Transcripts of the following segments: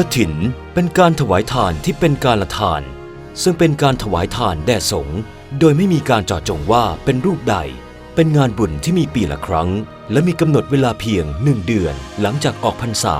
กฐินเป็นการถวายทานที่เป็นการละทาน ซึ่งเป็นการถวายทานแด่สงฆ์โดยไม่มีการเจาะจงว่าเป็นรูปใด เป็นงานบุญที่มีปีละครั้ง และมีกำหนดเวลาเพียงหนึ่งเดือนหลังจากออกพรรษา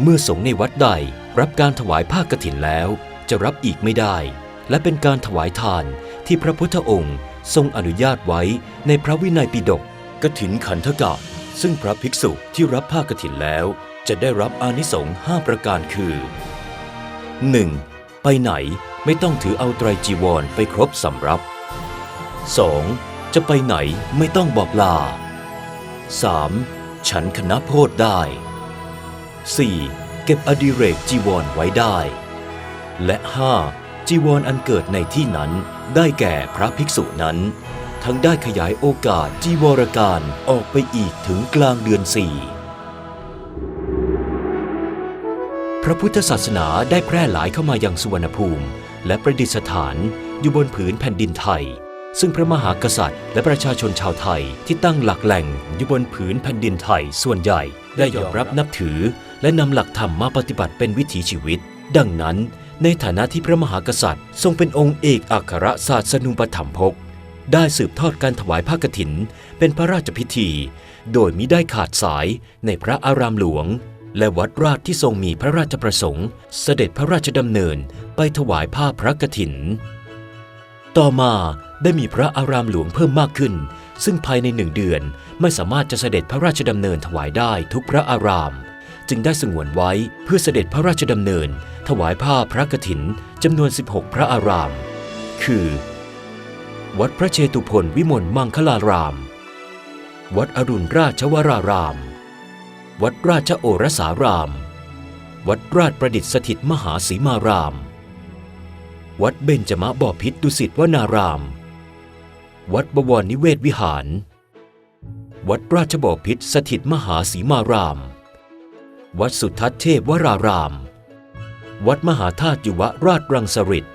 เมื่อสงฆ์ในวัดใดรับการถวายผ้ากฐินแล้ว จะรับอีกไม่ได้ และเป็นการถวายทานที่พระพุทธองค์ทรงอนุญาตไว้ในพระวินัยปิฎกกฐินขันธกะ ซึ่งพระภิกษุที่รับผ้ากฐินแล้ว จะได้รับอานิสงส์ห้าประการคือ 1. ไปไหนไม่ต้องถือเอาไตรจีวรไปครบสำรับ 2. จะไปไหนไม่ต้องบอกลา 3. ฉันคณะโพธได้ 4. เก็บอดิเรกจีวรไว้ได้ และ 5. จีวรอันเกิดในที่นั้นได้แก่พระภิกษุนั้น ทั้งได้ขยายโอกาสจีวรการออกไปอีกถึงกลางเดือนสี่ พระพุทธศาสนาได้แพร่หลายเข้ามายังสุวรรณภูมิ และประดิษฐานอยู่บนผืนแผ่นดินไทย ซึ่งพระมหากษัตริย์ และประชาชนชาวไทยที่ตั้งหลักแหล่งอยู่บนผืนแผ่นดินไทยส่วนใหญ่ได้ยอมรับนับถือ และนำหลักธรรมมาปฏิบัติเป็นวิถีชีวิต ดังนั้น ในฐานะที่พระมหากษัตริย์ ทรงเป็นองค์เอกอัครศาสนุปถัมภกได้สืบทอดการถวายผ้ากฐิน เป็นพระราชพิธี โดยมิได้ขาดสายในพระอารามหลวง และวัดราชที่ทรงมีพระราชประสงค์ เสด็จพระราชดำเนินไปถวายผ้าพระกฐิน ต่อมาได้มีพระอารามหลวงเพิ่มมากขึ้น ซึ่งภายในหนึ่งเดือนไม่สามารถจะเสด็จพระราชดำเนินถวายได้ทุกพระอาราม จึงได้สงวนไว้เพื่อเสด็จพระราชดำเนิน ถวายผ้าพระกฐินจำนวน 16 พระอาราม คือ วัดพระเชตุพนวิมลมังคลาราม วัดอรุณราชวราราม วัดราชโอรสาราม วัดราชประดิษฐ์สถิตมหาสีมาราม วัดเบญจมะบอพิษดุสิตวนาราม วัดบวรนิเวศวิหาร วัดราชบอพิษสถิตมหาสีมาราม วัดสุทัศน์เทพวราราม วัดมหาธาตุยุวราชรังสฤษ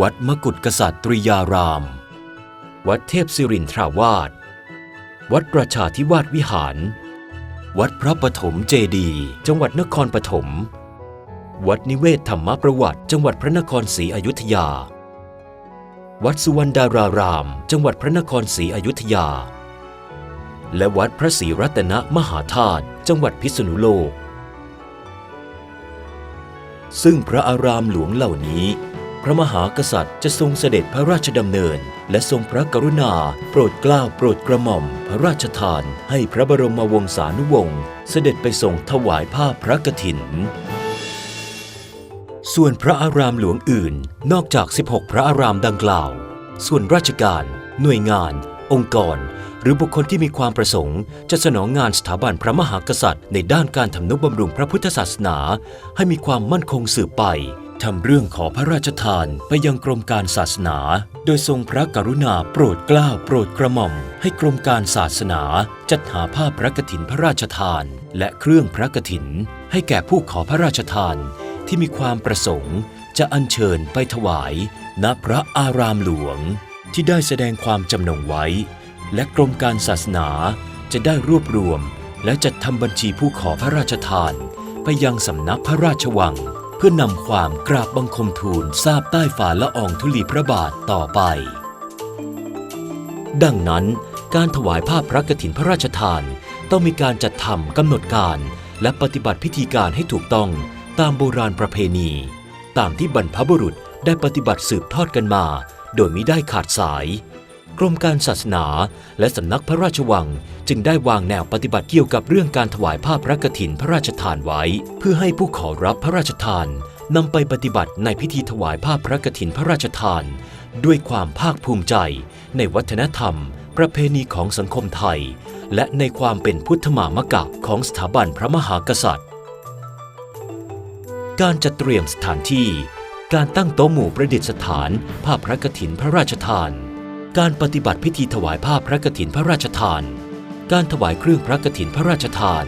วัดมกุฎกษัตริยาราม วัดเทพสิรินทราวาส วัดประชาธิวาสวิหาร วัดพระปฐมเจดี จังหวัดนครปฐม วัดนิเวศธรรมประวัติ จังหวัดพระนครศรีอยุธยา วัดสุวรรณดาราราม จังหวัดพระนครศรีอยุธยา และวัดพระศรีรัตนมหาธาตุ จังหวัดพิษณุโลก ซึ่งพระอารามหลวงเหล่านี้ พระมหากษัตริย์จะทรงเสด็จพระราชดำเนิน และทรงพระกรุณา โปรดเกล้าโปรดกระหม่อม พระราชทาน ให้พระบรมวงศานุวงศ์เสด็จไปทรงถวายผ้าพระกฐิน ส่วนพระอารามหลวงอื่นนอกจาก 16 พระอารามดังกล่าว ส่วนราชการ หน่วยงาน องค์กร หรือบุคคลที่มีความประสงค์ จะสนองงานสถาบันพระมหากษัตริย์ ในด้านการทำนุบำรุงพระพุทธศาสนา ให้มีความมั่นคงสืบไป ทำเรื่องขอพระราชทานไปยังกรมการศาสนา โดยทรงพระกรุณาโปรดเกล้าโปรดกระหม่อม ให้กรมการศาสนา จัดหาผ้าพระกฐินพระราชทาน และเครื่องพระกฐิน ให้แก่ผู้ขอพระราชทานที่มีความประสงค์ จะอัญเชิญไปถวายณพระอารามหลวง ที่ได้แสดงความจำนงไว้ และกรมการศาสนาจะได้รวบรวม และจัดทำบัญชีผู้ขอพระราชทาน ไปยังสำนักพระราชวัง พื่อนำความกราบบังคมทูลทราบใต้ฝ่าละอองธุลีพระบาทต่อไป ดังนั้นการถวายผ้าพระกฐินพระราชทาน ต้องมีการจัดทำกำหนดการ และปฏิบัติพิธีการให้ถูกต้องตามโบราณประเพณี ตามที่บรรพบุรุษได้ปฏิบัติสืบทอดกันมา โดยมิได้ขาดสาย กรมการศาสนา และสำนักพระราชวัง จึงได้วางแนวปฏิบัติเกี่ยวกับเรื่องการถวายผ้าพระกฐินพระราชทานไว้ เพื่อให้ผู้ขอรับพระราชทานนำไปปฏิบัติในพิธีถวายผ้าพระกฐินพระราชทาน ด้วยความภาคภูมิใจ ในวัฒนธรรม ประเพณีของสังคมไทย และในความเป็นพุทธมามกะของสถาบันพระมหากษัตริย์ การจัดเตรียมสถานที่การตั้งโต๊ะหมู่ประดิษฐานผ้าพระกฐินพระราชทาน การปฏิบัติพิธีถวายผ้าพระกฐินพระราชทาน การถวายเครื่องพระกฐินพระราชทาน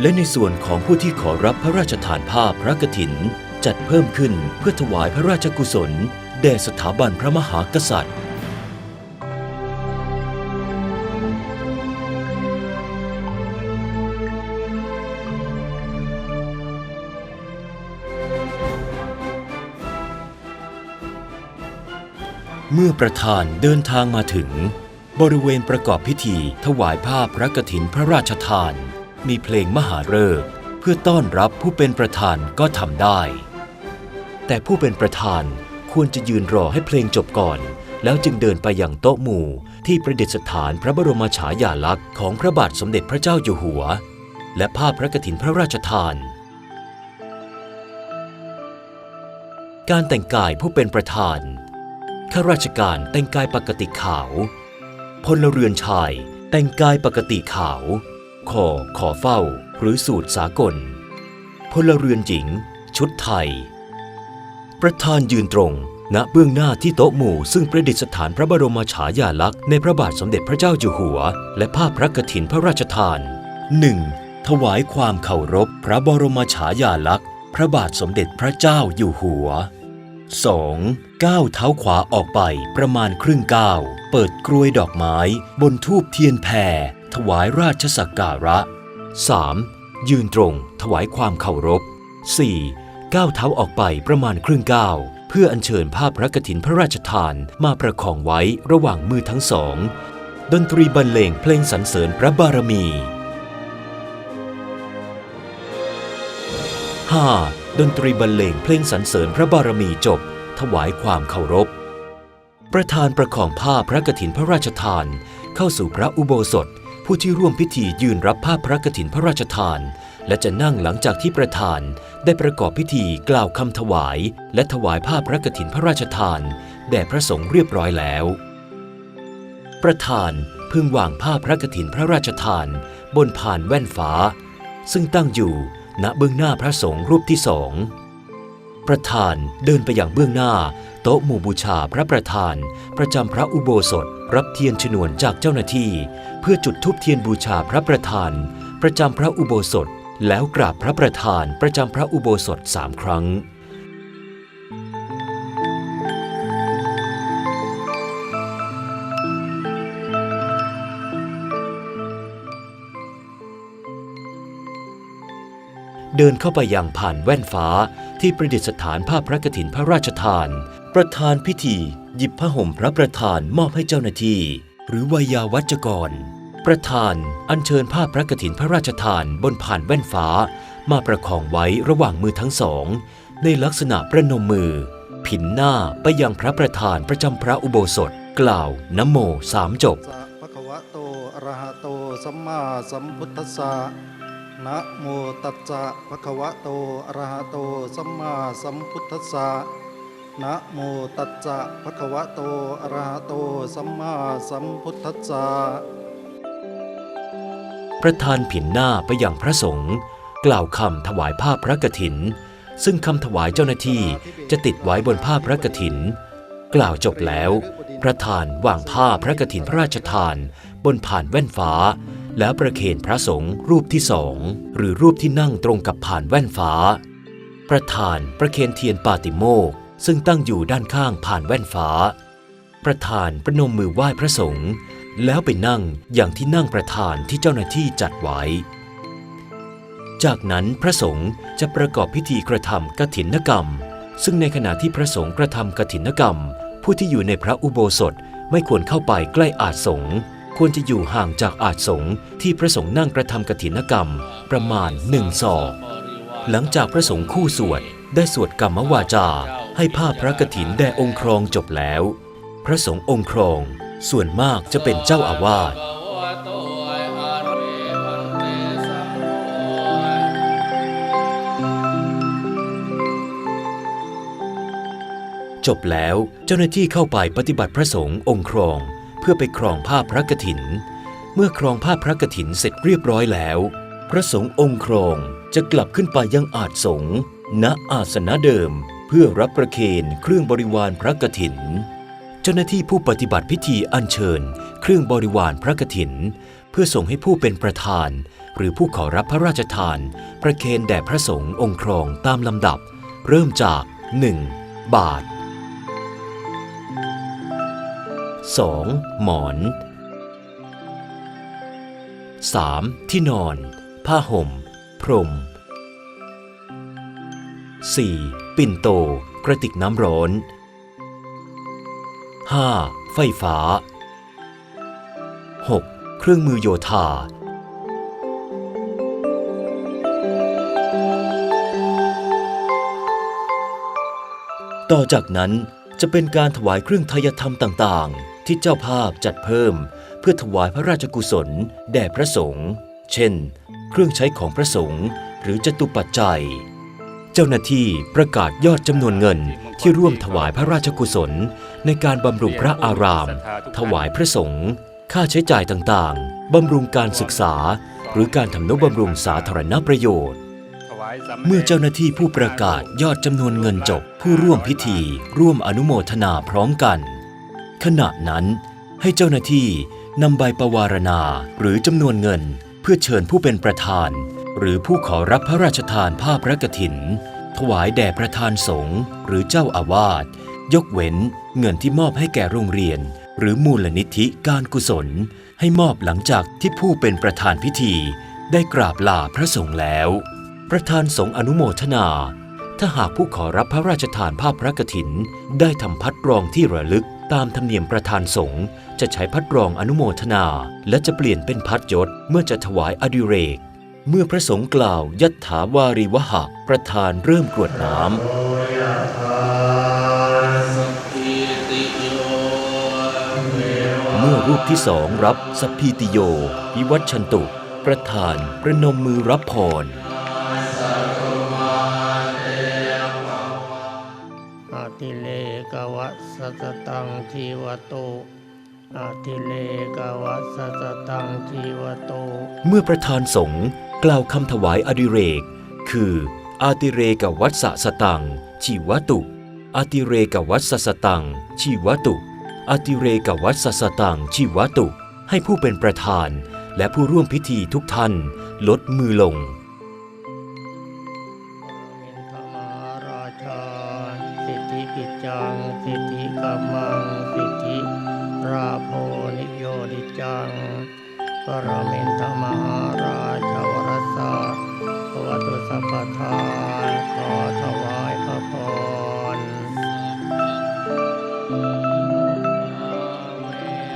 และในส่วนของผู้ที่ขอรับพระราชทานผ้าพระกฐินจัดเพิ่มขึ้นเพื่อถวายพระราชกุศล แด่สถาบันพระมหากษัตริย์ เมื่อประธานเดินทางมาถึง บริเวณประกอบพิธีถวายผ้าพพระกฐินพระราชทาน มีเพลงมหาฤกษ์เพื่อต้อนรับผู้เป็นประธานก็ทำได้ แต่ผู้เป็นประธานควรจะยืนรอให้เพลงจบก่อน แล้วจึงเดินไปยังโต๊ะหมู่ ที่ประดิษฐานพระบรมฉายาลักษณ์ของพระบาทสมเด็จพระเจ้าอยู่หัว และผ้าพระกฐินพระราชทานการแต่งกายผู้เป็นประธาน ข้าราชการแต่งกายปกติขาว พลเรือนชายแต่งกายปกติขาวคอขอเฝ้าหรือสูตรสากล พลเรือนหญิง ชุดไทย ประธานยืนตรง ณเบื้องหน้าที่โต๊ะหมู่ซึ่งประดิษฐานพระบรมฉายาลักษณ์ในพระบาทสมเด็จพระเจ้าอยู่หัว และภาพพระกฐินพระราชทาน 1. ถวายความเคารพพระบรมฉายาลักษณ์ พระบาทสมเด็จพระเจ้าอยู่หัว 2. ก้าวเท้าขวาออกไปประมาณครึ่งก้าวเปิดกรวยดอกไม้บนทูบเทียนแผ่ถวายราชสักการะ 3. ยืนตรงถวายความเคารพ 4. ก้าวเท้าออกไปประมาณครึ่งก้าวเพื่ออัญเชิญภาพพระกฐินพระราชทานมาประคองไว้ระหว่างมือทั้งสอง ดนตรีบรรเลงเพลงสรรเสริญพระบารมี 5. ดนตรีบรรเลงเพลงสรรเสริญพระบารมีจบ ถวายความเคารพ ประธานประคองผ้าพระกฐินพระราชทาน เข้าสู่พระอุโบสถ ผู้ที่ร่วมพิธียืนรับผ้าพระกฐินพระราชทาน และจะนั่งหลังจากที่ประธานได้ประกอบพิธีกล่าวคำถวาย และถวายผ้าพระกฐินพระราชทาน แด่พระสงฆ์เรียบร้อยแล้ว ประธานพึงวางผ้าพระกฐินพระราชทาน บนผ่านแว่นฟ้า ซึ่งตั้งอยู่ณเบื้องหน้าพระสงฆ์รูปที่สอง ประธานเดินไปอย่างเบื้องหน้า โต๊ะหมู่บูชาพระประธาน ประจำพระอุโบสถ รับเทียนชนวนจากเจ้าหน้าที่ เพื่อจุดธูปเทียนบูชาพระประธาน ประจำพระอุโบสถ แล้วกราบพระประธานประจำพระอุโบสถสามครั้งเดินเข้าไปยังผ่านแว่นฟ้า ที่ประดิษฐานผ้าพระกฐินพระราชทาน ประธานพิธี หยิบผ้าห่มพระประธานมอบให้เจ้าหน้าที่ หรือวยาวัจกร ประธานอัญเชิญผ้าพระกฐินพระราชทานบนผ่านแว่นฟ้า มาประคองไว้ระหว่างมือทั้งสอง ในลักษณะประนมมือ ผินหน้าไปยังพระประธานประจำพระอุโบสถ กล่าวนโมสามจบสะภะวะโตอรหะโตสัมมาสัมพุทธัสสะ นะโมตัสสะภะคะวะโตอะระหะโตสัมมาสัมพุทธัสสะนะโมตัสสะภะคะวะโตอะระหะโตสัมมาสัมพุทธัสสะประธานผินหน้าไปยังพระสงฆ์กล่าวคำถวายผ้าพระกฐิน ซึ่งคำถวายเจ้าหน้าที่จะติดไว้บนผ้าพระกฐิน กล่าวจบแล้ว ประธานวางผ้าพระกฐินพระราชทาน บนผ่านแว่นฟ้า แล้วประเคนพระสงฆ์รูปที่สองหรือรูปที่นั่งตรงกับผ่านแว่นฟ้า ประธานประเคนเทียนปาติโมกซึ่งตั้งอยู่ด้านข้างผ่านแว่นฟ้า ประธานประนมมือไหว้พระสงฆ์แล้วไปนั่งอย่างที่นั่งประธานที่เจ้าหน้าที่จัดไว้ จากนั้นพระสงฆ์จะประกอบพิธีกระทำกฐินกรรม ซึ่งในขณะที่พระสงฆ์กระทำกฐินกรรม ผู้ที่อยู่ในพระอุโบสถไม่ควรเข้าไปใกล้อาสงฆ์ ควรจะอยู่ห่างจากอาจสงที่พระสงฆ์นั่งกระทำกฐินกรรมประมาณหนึ่งศอก หลังจากพระสงฆ์คู่สวดได้สวดกรรมวาจา ให้ผ้าพระกฐินแด่องค์ครองจบแล้ว พระสงฆ์องค์ครองส่วนมากจะเป็นเจ้าอาวาสจบแล้วเจ้าหน้าที่เข้าไปปฏิบัติพระสงฆ์องค์ครอง เพื่อไปครองผ้าพระกฐิน เมื่อครองผ้าพระกฐินเสร็จเรียบร้อยแล้ว พระสงฆ์องค์ครองจะกลับขึ้นไปยังอาจสงฆ์ณอาสนะเดิม เพื่อรับประเคนเครื่องบริวารพระกฐิน เจ้าหน้าที่ผู้ปฏิบัติพิธีอัญเชิญ เครื่องบริวารพระกฐิน เพื่อส่งให้ผู้เป็นประธาน หรือผู้ขอรับพระราชทาน ประเคนแด่พระสงฆ์องค์ครองตามลำดับ เริ่มจาก 1. บาท 2. หมอน 3. ที่นอน ผ้าห่ม พรม 4. ปิ่นโต กระติกน้ำร้อน 5. ไฟฟ้า 6. เครื่องมือโยธา ต่อจากนั้นจะเป็นการถวายเครื่องทายธรรมต่าง ๆ ที่เจ้าภาพจัดเพิ่ม เพื่อถวายพระราชกุศล แด่พระสงฆ์ เช่น เครื่องใช้ของพระสงฆ์หรือจตุปัจจัย เจ้าหน้าที่ประกาศยอดจำนวนเงินที่ร่วมถวายพระราชกุศล ในการบำรุงพระอาราม ถวายพระสงฆ์ ค่าใช้จ่ายต่างๆ บำรุงการศึกษา หรือการทำนุบำรุงสาธารณประโยชน์เมื่อเจ้าหน้าที่ผู้ประกาศยอดจำนวนเงินจบผู้ร่วมพิธี ร่วมอนุโมทนาพร้อมกัน ขณะนั้นให้เจ้าหน้าที่นำใบประวารณาหรือจำนวนเงิน เพื่อเชิญผู้เป็นประธาน หรือผู้ขอรับพระราชทานผ้าพระกฐิน ถวายแด่ประธานสงฆ์หรือเจ้าอาวาสยกเว้นเงินที่มอบให้แก่โรงเรียน หรือมูลนิธิการกุศล ให้มอบหลังจากที่ผู้เป็นประธานพิธี ได้กราบลาพระสงฆ์แล้ว ประธานสงฆ์อนุโมทนา ถ้าหากผู้ขอรับพระราชทานผ้าพระกฐิน ได้ทำพัดรองที่ระลึก ตามธรรมเนียมประธานสงฆ์จะใช้พัดรองอนุโมทนา และจะเปลี่ยนเป็นพัดยศเมื่อจะถวายอดิเรก เมื่อพระสงฆ์กล่าวยัตถาวาริวหะประธานเริ่มกรวดน้ำ เมื่อรูปที่สองรับสัพพีติโยวิวัชชันตุ ประธานประนมมือรับพร สสตตังชีวโตอาติเลกวัสสตังชีวโตเมื่อประธานสงฆ์กล่าวคำถวายอดิเรก คืออาติเรกวัสสะตังชีวตุอาติเรกวัสสะตังชีวตุอาติเรกวัสสะสตังชีวตุ ให้ผู้เป็นประธาน และผู้ร่วมพิธีทุกท่าน ลดมือลง จังปรมินทมหาราชวรสาภวตุสัพทานขอถวายพระพร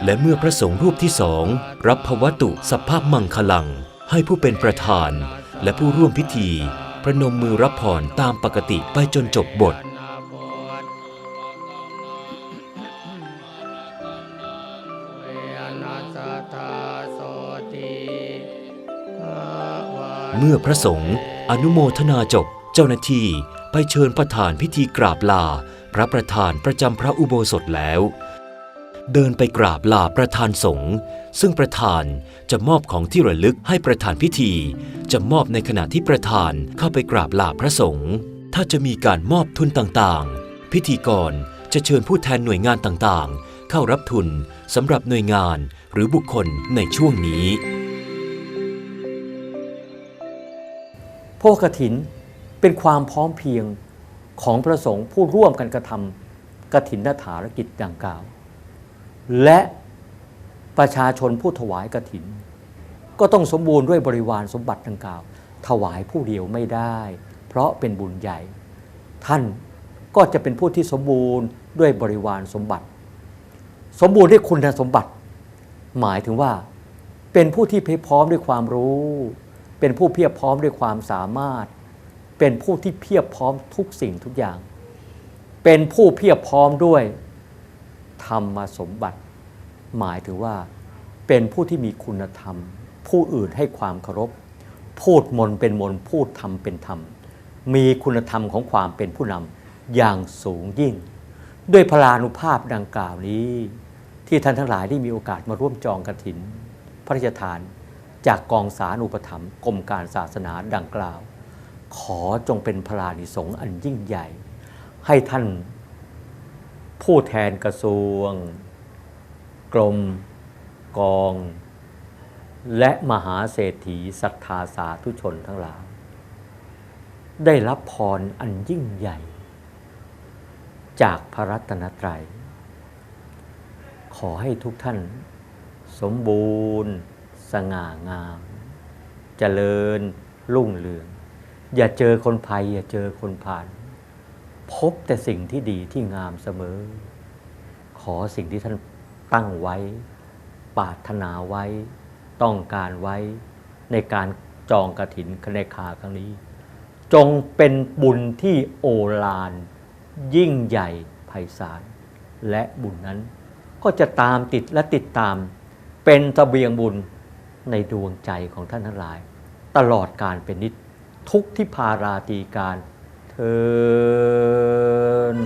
และเมื่อพระสงฆ์รูปที่สองรับภวตุสัพพมังคลัง ให้ผู้เป็นประธานและผู้ร่วมพิธีประนมมือรับพรตามปกติไปจนจบบท เมื่อพระสงฆ์อนุโมทนาจบเจ้าหน้าที่ไปเชิญประธานพิธีกราบลา พระประธานประจำพระอุโบสถแล้ว เดินไปกราบลาประธานสงฆ์ซึ่งประธานจะมอบของที่ระลึกให้ประธานพิธี จะมอบในขณะที่ประธานเข้าไปกราบลาพระสงฆ์ถ้าจะมีการมอบทุนต่างๆ พิธีกรจะเชิญผู้แทนหน่วยงานต่างๆ เข้ารับทุนสำหรับหน่วยงานหรือบุคคลในช่วงนี้ โภกถินเป็นความพร้อมเพียงของพระสงฆ์ผู้ร่วมกันกระทำกถินนถารกิจดังกล่าว และประชาชนผู้ถวายกถิน ก็ต้องสมบูรณ์ด้วยบริวารสมบัติดังกล่าว ถวายผู้เดียวไม่ได้ เพราะเป็นบุญใหญ่ ท่านก็จะเป็นผู้ที่สมบูรณ์ด้วยบริวารสมบัติ สมบูรณ์ด้วยคุณสมบัติ หมายถึงว่าเป็นผู้ที่เพียพร้อมด้วยความรู้ เป็นผู้เพียบพร้อมด้วยความสามารถ เป็นผู้ที่เพียบพร้อมทุกสิ่งทุกอย่าง เป็นผู้เพียบพร้อมด้วยธรรมสมบัติ หมายถึงว่า เป็นผู้ที่มีคุณธรรม ผู้อื่นให้ความเคารพ พูดมนเป็นมนพูดธรรมเป็นธรรม มีคุณธรรมของความเป็นผู้นำอย่างสูงยิ่ง ด้วยพลานุภาพดังกล่าวนี้ ที่ท่านทั้งหลายได้มีโอกาสมาร่วมจองกระถิน พระราชทาน จากกองสารอุปถัมภ์กรมการศาสนาดังกล่าว ขอจงเป็นพลานิสงส์อันยิ่งใหญ่ ให้ท่านผู้แทนกระทรวง กรม กอง และมหาเศรษฐีศรัทธาสาธุชนทั้งหลาย ได้รับพรอันยิ่งใหญ่ จากพระรัตนตรัย ขอให้ทุกท่านสมบูรณ์ สง่างามเจริญรุ่งเรือง อย่าเจอคนภัย อย่าเจอคนผ่าน พบแต่สิ่งที่ดีที่งามเสมอ ขอสิ่งที่ท่านตั้งไว้ ปรารถนาไว้ ต้องการไว้ในการจองกระถินคเนคาครั้งนี้ จงเป็นบุญที่โอฬารยิ่งใหญ่ไพศาลและบุญนั้นก็จะตามติดและติดตามเป็นตะเบียงบุญ ในดวงใจของท่านทั้งหลาย ตลอดการเป็นนิจทุกที่พาราตีการเทิน